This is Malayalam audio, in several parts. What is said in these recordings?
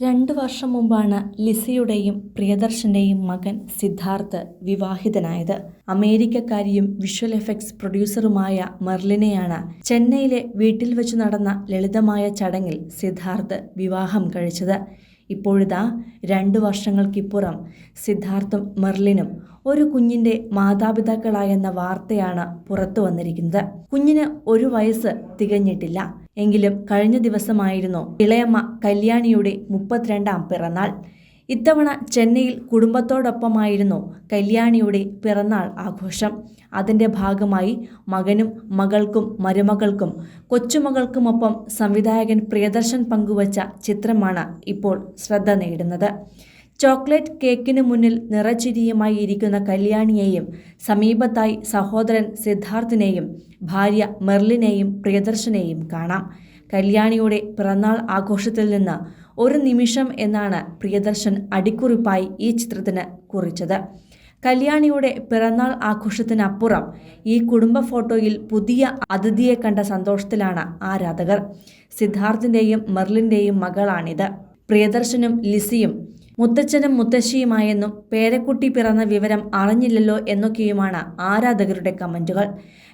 രണ്ടു വർഷം മുമ്പാണ് ലിസിയുടെയും പ്രിയദർശന്റെയും മകൻ സിദ്ധാർത്ഥ് വിവാഹിതനായത്. അമേരിക്കക്കാരിയും വിഷ്വൽ എഫക്ട്സ് പ്രൊഡ്യൂസറുമായ മെർലിനെയാണ് ചെന്നൈയിലെ വീട്ടിൽ വെച്ച് നടന്ന ലളിതമായ ചടങ്ങിൽ സിദ്ധാർത്ഥ് വിവാഹം കഴിച്ചത്. ഇപ്പോഴിതാ രണ്ടു വർഷങ്ങൾക്കിപ്പുറം സിദ്ധാർത്ഥും മെർലിനും ഒരു കുഞ്ഞിന്റെ മാതാപിതാക്കളായെന്ന വാർത്തയാണ് പുറത്തു വന്നിരിക്കുന്നത് കുഞ്ഞിന് ഒരു വയസ്സ് തികഞ്ഞിട്ടില്ല. എങ്കിലും കഴിഞ്ഞ ദിവസമായിരുന്നു ഇളയമ്മ കല്യാണിയുടെ മുപ്പത്തിരണ്ടാം പിറന്നാൾ. ഇത്തവണ ചെന്നൈയിൽ കുടുംബത്തോടൊപ്പമായിരുന്നു കല്യാണിയുടെ പിറന്നാൾ ആഘോഷം. അതിന്റെ ഭാഗമായി മകനും മകൾക്കും മരുമകൾക്കും കൊച്ചുമകൾക്കുമൊപ്പം സംവിധായകൻ പ്രിയദർശൻ പങ്കുവച്ച ചിത്രമാണ് ഇപ്പോൾ ശ്രദ്ധ നേടുന്നത്. ചോക്ലേറ്റ് കേക്കിന് മുന്നിൽ നിറച്ചിരിയുമായി ഇരിക്കുന്ന കല്യാണിയെയും സമീപത്തായി സഹോദരൻ സിദ്ധാർത്ഥിനെയും ഭാര്യ മെർലിനെയും പ്രിയദർശനെയും കാണാം. കല്യാണിയുടെ പിറന്നാൾ ആഘോഷത്തിൽ നിന്ന് ഒരു നിമിഷം എന്നാണ് പ്രിയദർശൻ അടിക്കുറിപ്പായി ഈ ചിത്രത്തിന് കുറിച്ചത്. കല്യാണിയുടെ പിറന്നാൾ ആഘോഷത്തിനപ്പുറം ഈ കുടുംബ ഫോട്ടോയിൽ പുതിയ അതിഥിയെ കണ്ട സന്തോഷത്തിലാണ് ആരാധകർ. സിദ്ധാർത്ഥിന്റെയും മെർലിന്റെയും മകളാണിത്. പ്രിയദർശനും ലിസിയും മുത്തച്ഛനും മുത്തശ്ശിയുമായെന്നും പേരക്കുട്ടി പിറന്ന വിവരം അറിഞ്ഞില്ലല്ലോ എന്നൊക്കെയുമാണ് ആരാധകരുടെ കമന്റുകൾ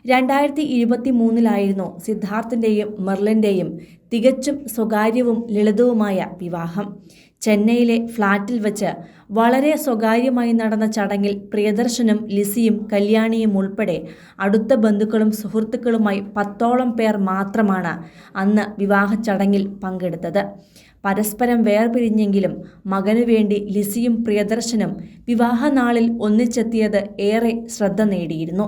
രണ്ടായിരത്തി ഇരുപത്തി മൂന്നിലായിരുന്നു സിദ്ധാർത്ഥിന്റെയും മെർലിന്റെയും തികച്ചും സ്വകാര്യവും ലളിതവുമായ വിവാഹം. ചെന്നൈയിലെ ഫ്ളാറ്റിൽ വച്ച് വളരെ സ്വകാര്യമായി നടന്ന ചടങ്ങിൽ പ്രിയദർശനും ലിസിയും കല്യാണിയും ഉൾപ്പെടെ അടുത്ത ബന്ധുക്കളും സുഹൃത്തുക്കളുമായി പത്തോളം പേർ മാത്രമാണ് അന്ന് വിവാഹ ചടങ്ങിൽ പങ്കെടുത്തത്. പരസ്പരം വേർപിരിഞ്ഞെങ്കിലും മകനു വേണ്ടി ലിസിയും പ്രിയദർശനും വിവാഹനാളിൽ ഒന്നിച്ചെത്തിയത് ഏറെ ശ്രദ്ധ നേടിയിരുന്നു.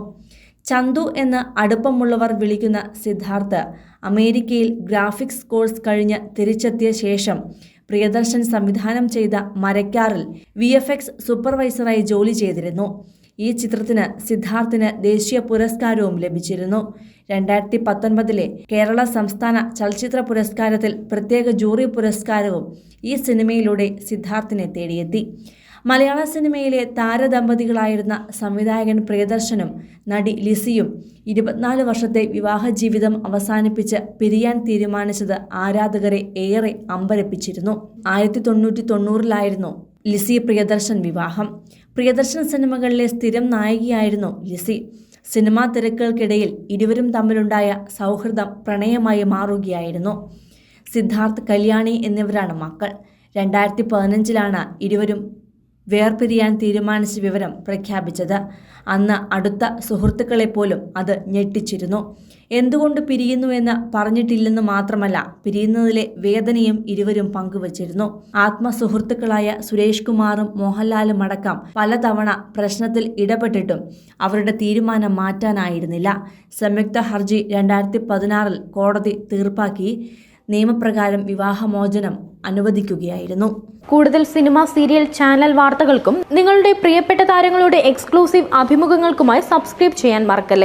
ചന്തു എന്ന് അടുപ്പമുള്ളവർ വിളിക്കുന്ന സിദ്ധാർത്ഥ് അമേരിക്കയിൽ ഗ്രാഫിക്സ് കോഴ്സ് കഴിഞ്ഞ് തിരിച്ചെത്തിയ ശേഷം പ്രിയദർശൻ സംവിധാനം ചെയ്ത മരക്കാറിൽ വി എഫ് എക്സ് സൂപ്പർവൈസറായി ജോലി ചെയ്തിരുന്നു. ഈ ചിത്രത്തിന് സിദ്ധാർത്ഥിന് ദേശീയ പുരസ്കാരവും ലഭിച്ചിരുന്നു. രണ്ടായിരത്തി പത്തൊൻപതിലെ കേരള സംസ്ഥാന ചലച്ചിത്ര പുരസ്കാരത്തിൽ പ്രത്യേക ജൂറി പുരസ്കാരവും ഈ സിനിമയിലൂടെ സിദ്ധാർത്ഥിനെ തേടിയെത്തി. മലയാള സിനിമയിലെ താരദമ്പതികളായിരുന്ന സംവിധായകൻ പ്രിയദർശനും നടി ലിസിയും ഇരുപത്തിനാല് വർഷത്തെ വിവാഹ ജീവിതം അവസാനിപ്പിച്ച് പിരിയാൻ തീരുമാനിച്ചത് ആരാധകരെ ഏറെ അമ്പരപ്പിച്ചിരുന്നു. ആയിരത്തി തൊണ്ണൂറ്റി തൊണ്ണൂറിലായിരുന്നു ലിസി പ്രിയദർശൻ വിവാഹം. പ്രിയദർശൻ സിനിമകളിലെ സ്ഥിരം നായികയായിരുന്നു ലിസി. സിനിമാ തിരക്കുകൾക്കിടയിൽ ഇരുവരും തമ്മിലുണ്ടായ സൗഹൃദം പ്രണയമായി മാറുകയായിരുന്നു. സിദ്ധാർത്ഥ് കല്യാണി എന്നിവരാണ് മക്കൾ. രണ്ടായിരത്തി പതിനഞ്ചിലാണ് ഇരുവരും വേർപിരിയാൻ തീരുമാനിച്ച വിവരം പ്രഖ്യാപിച്ചത്. അന്ന് അടുത്ത സുഹൃത്തുക്കളെപ്പോലും അത് ഞെട്ടിച്ചിരുന്നു. എന്തുകൊണ്ട് പിരിയുന്നുവെന്ന് പറഞ്ഞിട്ടില്ലെന്ന് മാത്രമല്ല പിരിയുന്നതിലെ വേദനയും ഇരുവരും പങ്കുവച്ചിരുന്നു. ആത്മസുഹൃത്തുക്കളായ സുരേഷ് കുമാറും മോഹൻലാലും അടക്കം പലതവണ പ്രശ്നത്തിൽ ഇടപെട്ടിട്ടും അവരുടെ തീരുമാനം മാറ്റാനായിരുന്നില്ല. സംയുക്ത ഹർജി രണ്ടായിരത്തി പതിനാറിൽ കോടതി തീർപ്പാക്കി. നിയമപ്രകാരം വിവാഹമോചനം അനുവദിക്കുകയായിരുന്നു. കൂടുതൽ സിനിമ സീരിയൽ ചാനൽ വാർത്തകൾക്കും നിങ്ങളുടെ പ്രിയപ്പെട്ട താരങ്ങളുടെ എക്സ്ക്ലൂസീവ് അഭിമുഖങ്ങൾക്കുമായി സബ്സ്ക്രൈബ് ചെയ്യാൻ മറക്കല്ലേ?